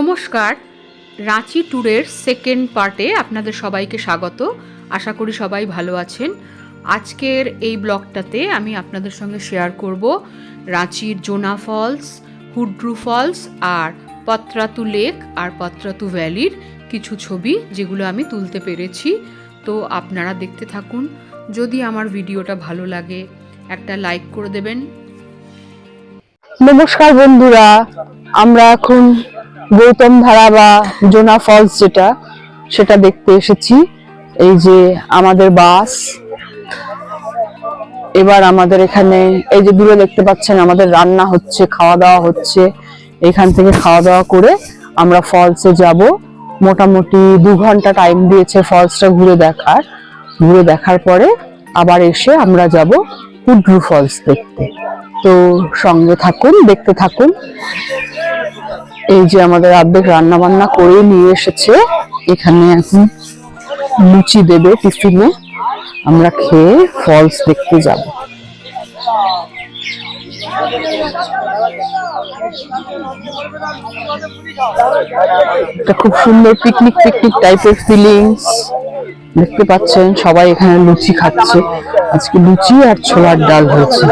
নমস্কার, রাঁচি ট্যুরের সেকেন্ড পার্টে আপনাদের সবাইকে স্বাগত। আশা করি সবাই ভালো আছেন। আজকের এই ব্লগটাতে আমি আপনাদের সঙ্গে শেয়ার করব রাঁচির জোনা ফলস, হুড্রু ফলস আর পত্রাতু লেক আর পত্রাতু ভ্যালির কিছু ছবি যেগুলো আমি তুলতে পেরেছি। তো আপনারা দেখতে থাকুন। যদি আমার ভিডিওটা ভালো লাগে, একটা লাইক করে দেবেন। নমস্কার বন্ধুরা, আমরা এখন গৌতম ধারা বা জোনা ফলস যেটা, সেটা দেখতে এসেছি। এই যে আমাদের বাস। এবার আমাদের এখানে, এই যে দূরে দেখতে পাচ্ছেন, আমাদের রান্না হচ্ছে খাওয়া দাওয়া হচ্ছে। এখান থেকে খাওয়া দাওয়া করে আমরা ফলসে যাব। মোটামুটি দু ঘণ্টা টাইম দিয়েছে ফলসটা ঘুরে দেখার। ঘুরে দেখার পরে আবার এসে আমরা যাব হুড্রু ফলস দেখতে। তো সঙ্গে থাকুন, দেখতে থাকুন। এই যে আমাদের অর্ধেক রান্না বান্না করে নিয়ে এসেছে। এখানে এখন লুচি দেবে টিফিনে। আমরা খেয়ে ফলস দেখতে যাব। খুব সুন্দর পিকনিক পিকনিক টাইপের ফিলিংস দেখতে পাচ্ছেন সবাই এখানে লুচি খাচ্ছে। আজকে লুচি আর ছোলার ডাল হয়েছে।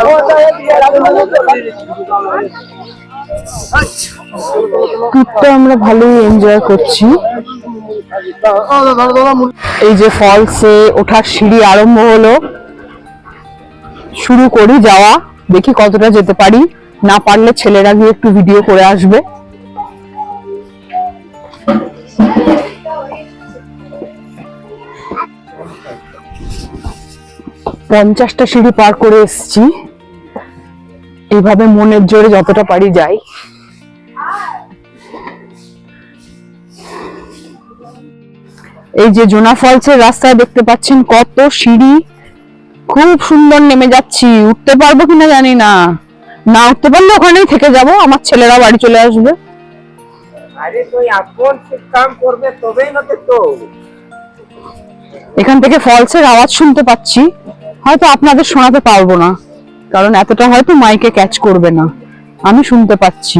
ট্যুরটা আমরা ভালোই এনজয় করছি। এই যে ফলসে ওঠার সিঁড়ি আরম্ভ হলো। শুরু করি যাওয়া, দেখি কতটা যেতে পারি। না পারলে ছেলেরা গিয়ে একটু ভিডিও করে আসবে। পঞ্চাশটা সিঁড়ি পার করে এসেছি। এইভাবে মনের জোরে যতটা পারি যাই। এই যে জোনা ফলসের রাস্তায় দেখতে পাচ্ছেন কত সিঁড়ি। খুব সুন্দর নেমে যাচ্ছি। উঠতে পারব কিনা জানি না। না উঠতে পারলে ওখানেই থেকে যাব। আমার ছেলেরা বাড়ি চলে আসবে। আরে তুই এখন কাম করবে তবেই না তো এখান থেকে ফলসের আওয়াজ শুনতে পাচ্ছি। হয়তো আপনাদের শোনাতে পারব না। কারণ এতটা হয়তো মাইকে ক্যাচ করবে না। আমি শুনতে পাচ্ছি।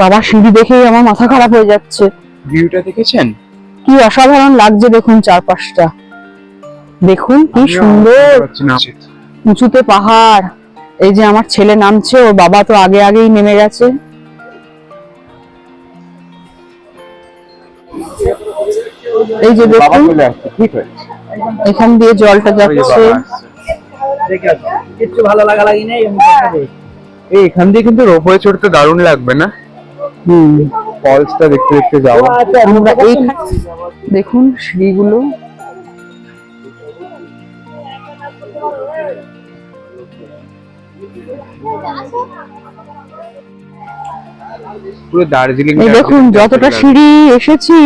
বাবা সিঁড়ি দেখেই আমার মাথা খারাপ হয়ে যাচ্ছে। ভিউটা দেখেছেন? কি অসাধারণ লাগছে দেখুন চারপাশটা। দেখুন কি সুন্দর। উঁচুতে। পাহাড়। এই যে আমার ছেলে নামছে ওর বাবা তো আগে আগেই নেমে গেছে। এই যে বাবা দেখুন এখান দিয়ে জলটা যাচ্ছে। কিচ্ছু ভালো লাগা লাগি নেই। এই এখান দিয়ে কিন্তু রোপওয়ে চড়তে দারুণ লাগবে না? হুম। ফলসটা দেখতে দেখতে যাওয়া আচ্ছা, আমরা দেখুন সিঁড়িগুলো। পুরো দার্জিলিং দেখুন যতটা সিঁড়ি এসেছি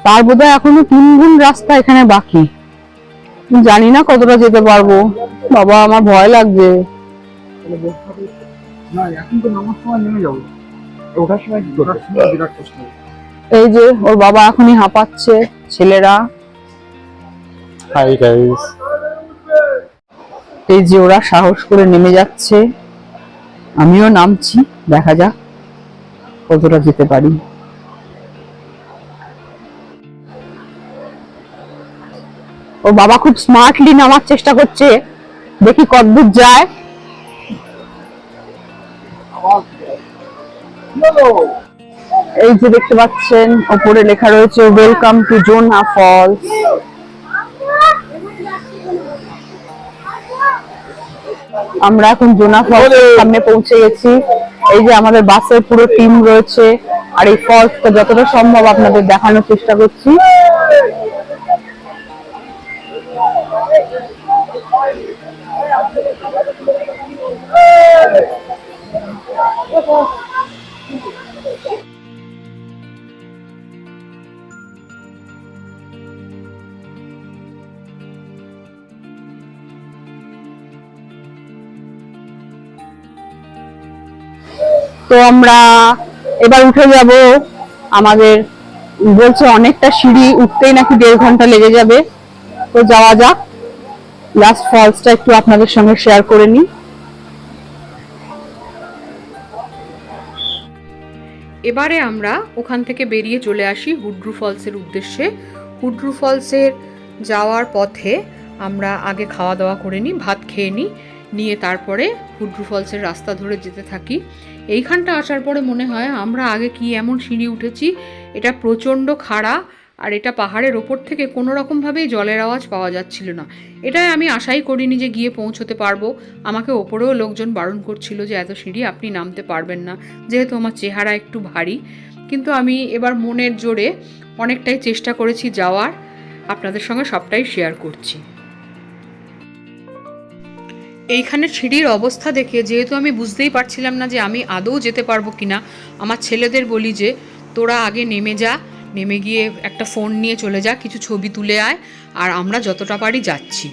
তার বোধহয় এখনও তিন গুণ রাস্তা এখানে বাকি। জানি না কতটা যেতে পারব। বাবা আমার ভয় লাগছে। না এখন তো নামার সময় নেমে যাব। ওঠার সময় কি করবে? বিরাট কষ্ট এই যে ওর বাবা এখনই হাঁপাচ্ছে ছেলেরা। হাই গাইস এই যে ওরা সাহস করে নেমে যাচ্ছে। আমিও নামছি দেখা যাক কতটা যেতে পারি। ওর বাবা খুব স্মার্টলি নামার চেষ্টা করছে। দেখি কতদূর যায়। এই যে দেখতে পাচ্ছেন ওপরে লেখা রয়েছে ওয়েলকাম টু জোনা ফলস আমরা এখন জোনা ফলসের সামনে পৌঁছে গেছি। এই যে আমাদের বাসের পুরো টিম রয়েছে আর এই ফলসটা যতটা সম্ভব আপনাদের দেখানোর চেষ্টা করছি। তো আমরা এবার উঠে যাব। আমাদের বলছে অনেকটা সিঁড়ি উঠতেই নাকি দেড় ঘণ্টা লেগে যাবে। তো যাওয়া যাক। লাস্ট ফলসটা একটু আপনাদের সঙ্গে শেয়ার করে নিই। এবারে আমরা ওখান থেকে বেরিয়ে চলে আসি হুড্রু ফলসের উদ্দেশ্যে। হুড্রু ফলসের যাওয়ার পথে আমরা আগে খাওয়া দাওয়া করে নিই, ভাত খেয়ে নিই। নিয়ে তারপরে হুড্রু ফলসের রাস্তা ধরে যেতে থাকি। এইখানটা আসার পরে মনে হয় আমরা আগে কি এমন সিঁড়ি উঠেছি, এটা প্রচণ্ড খাড়া আর এটা পাহাড়ের ওপর থেকে কোনো রকমভাবেই জলের আওয়াজ পাওয়া যাচ্ছিল না। এটাই আমি আশাই করিনি যে গিয়ে পৌঁছতে পারব। আমাকে ওপরেও লোকজন বারণ করছিল যে এত সিঁড়ি আপনি নামতে পারবেন না, যেহেতু আমার চেহারা একটু ভারী। কিন্তু আমি এবার মনের জোরে অনেকটাই চেষ্টা করেছি যাওয়ার। আপনাদের সঙ্গে সবটাই শেয়ার করছি। এইখানে সিঁড়ির অবস্থা দেখে যেহেতু আমি বুঝতেই পারছিলাম না যে আমি আদৌ যেতে পারব কিনা, আমার ছেলেদের বলি যে, তোরা আগে নেমে যা, নেমে গিয়ে একটা ফোন নিয়ে চলে যা, কিছু ছবি তুলে আয়, আর আমরা যতটা পারি যাচ্ছি।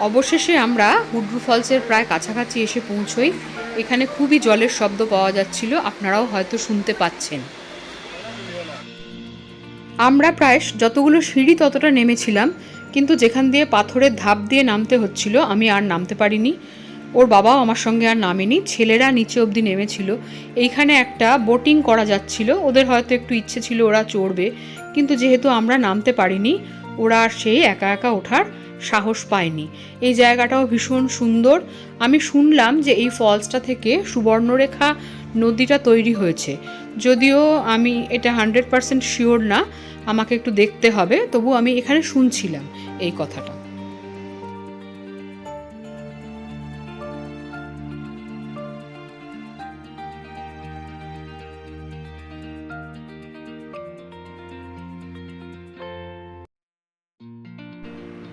অবশেষে আমরা হুড্রু ফলসের প্রায় কাছাকাছি এসে পৌঁছই। এখানে খুবই জলের শব্দ পাওয়া যাচ্ছিল, আপনারাও হয়তো শুনতে পাচ্ছেন। আমরা প্রায় যতগুলো সিঁড়ি ততটা নেমেছিলাম, কিন্তু যেখান দিয়ে পাথরের ধাপ দিয়ে নামতে হচ্ছিল, আমি আর নামতে পারিনি। ওর বাবাও আমার সঙ্গে আর নামেনি, ছেলেরা নিচে অবধি নেমেছিল। এইখানে একটা বোটিং করা যাচ্ছিল, ওদের হয়তো একটু ইচ্ছে ছিল ওরা চড়বে, কিন্তু যেহেতু আমরা নামতে পারিনি, ওরা আর সেই একা একা ওঠার সাহস পায়নি এই জায়গাটাও ভীষণ সুন্দর। আমি শুনলাম যে এই ফলসটা থেকে সুবর্ণরেখা নদীটা তৈরি হয়েছে। যদিও আমি এটা হান্ড্রেড পারসেন্ট শিওর না, আমাকে একটু দেখতে হবে, তবু আমি এখানে শুনছিলাম এই কথাটা।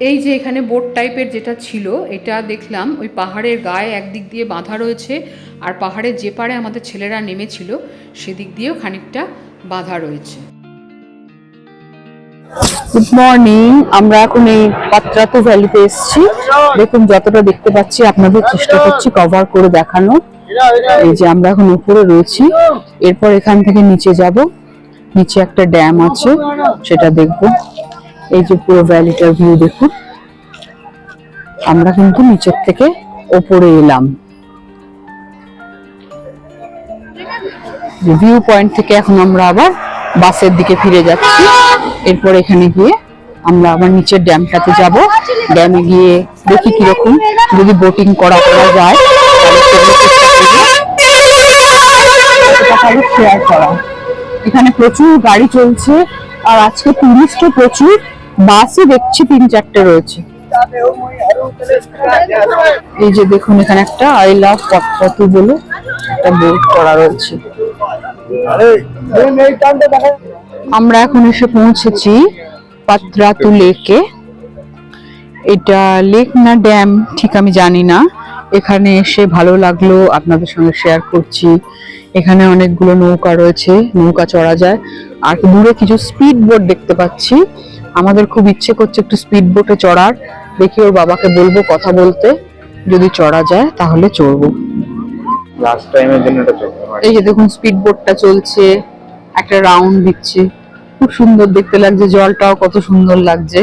এই যে এখানে বোট টাইপের যেটা ছিল, এটা দেখলাম ওই পাহাড়ের গায়ে একদিক দিয়ে বাঁধা রয়েছে আর পাহাড়ের যে পারে আমাদের ছেলেরা নেমেছিল, সেদিক দিয়েও খানিকটা বাঁধা রয়েছে। গুড মর্নিং আমরা এখন এই পাত্রাতু ভ্যালিতে এসেছি। দেখুন, যতটা দেখতে পাচ্ছি, আপনাদের চেষ্টা করছি কভার করে দেখানো। এই যে আমরা এখন উপরে রয়েছি, এরপর এখান থেকে নিচে যাব। নিচে একটা ড্যাম আছে, সেটা দেখব। এই যে পুরো ভ্যালিটার ভিউ দেখুন। আমরা কিন্তু নিচের থেকে ওপরে এলাম। ভিউ পয়েন্ট থেকে এখন আমরা আবার বাসের দিকে ফিরে যাচ্ছি। এরপর এখানে গিয়ে আমরা আবার নিচের ড্যামটাতে যাব। ড্যামে গিয়ে দেখি কীরকম যদি বোটিং করা করা যায় এখানে প্রচুর গাড়ি চলছে, আর আজকে টুরিস্টও প্রচুর। বাসই দেখছি তিন চারটে রয়েছে। এই যে দেখুন, এখানে একটা আই লাভ পটপটু বলে একটা বোর্ড করা রয়েছে। আমরা এখন এসে পৌঁছেছি পাত্রাতু লেকে। এটা লেক না ড্যাম? ঠিক আমি জানি না। এখানে এসে ভালো লাগল, আপনাদের সঙ্গে শেয়ার করছি। এখানে অনেকগুলো নৌকা রয়েছে, নৌকা চড়া যায়। আর দূরে কিছু স্পিড বোট দেখতে পাচ্ছি। আমাদের খুব ইচ্ছে করছে একটু স্পিড বোটে চড়ার। দেখি ওর বাবাকে বলব কথা বলতে। যদি চড়া যায় তাহলে চড়বো। লাস্ট টাইমের জন্য এটা চলতে এই যে দেখুন স্পিড বোটটা চলছে। একটা রাউন্ড দিচ্ছে। খুব সুন্দর দেখতে লাগছে জলটাও কত সুন্দর লাগছে।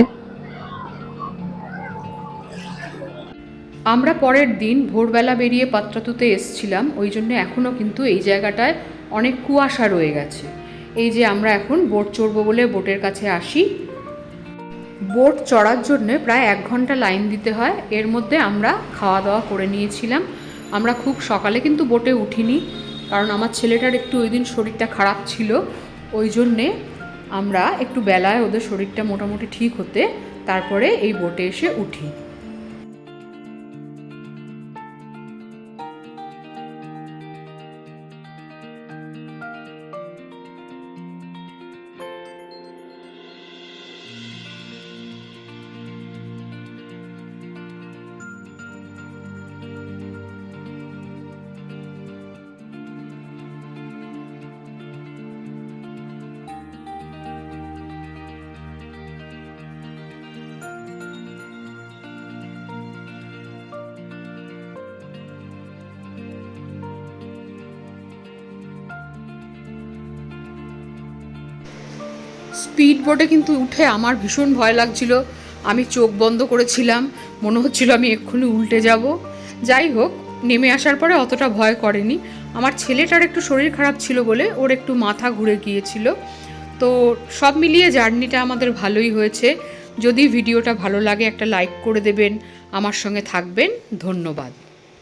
আমরা পরের দিন ভোরবেলা বেরিয়ে পাত্রাতুতে এসছিলাম। ওই জন্য এখনও কিন্তু এই জায়গাটায় অনেক কুয়াশা রয়ে গেছে। এই যে আমরা এখন বোট চড়বো বলে বোটের কাছে আসি। বোট চড়ার জন্য প্রায় এক ঘণ্টা লাইন দিতে হয়। এর মধ্যে আমরা খাওয়া দাওয়া করে নিয়েছিলাম। আমরা খুব সকালে কিন্তু বোটে উঠিনি, কারণ আমার ছেলেটার একটু ওই দিন শরীরটা খারাপ ছিল। ওই জন্যে আমরা একটু বেলায় ওদের শরীরটা মোটামুটি ঠিক হতে তারপরে এই বোটে এসে উঠি। স্পিড বোটে কিন্তু উঠে আমার ভীষণ ভয় লাগছিল। আমি চোখ বন্ধ করেছিলাম। মনে হচ্ছিল আমি এক্ষুনি উল্টে যাব। যাই হোক, নেমে আসার পরে অতটা ভয় করেনি। আমার ছেলেটার একটু শরীর খারাপ ছিল বলে ওর একটু মাথা ঘুরে গিয়েছিল। তো সব মিলিয়ে জার্নিটা আমাদের ভালোই হয়েছে। যদি ভিডিওটা ভালো লাগে একটা লাইক করে দেবেন। আমার সঙ্গে থাকবেন। ধন্যবাদ।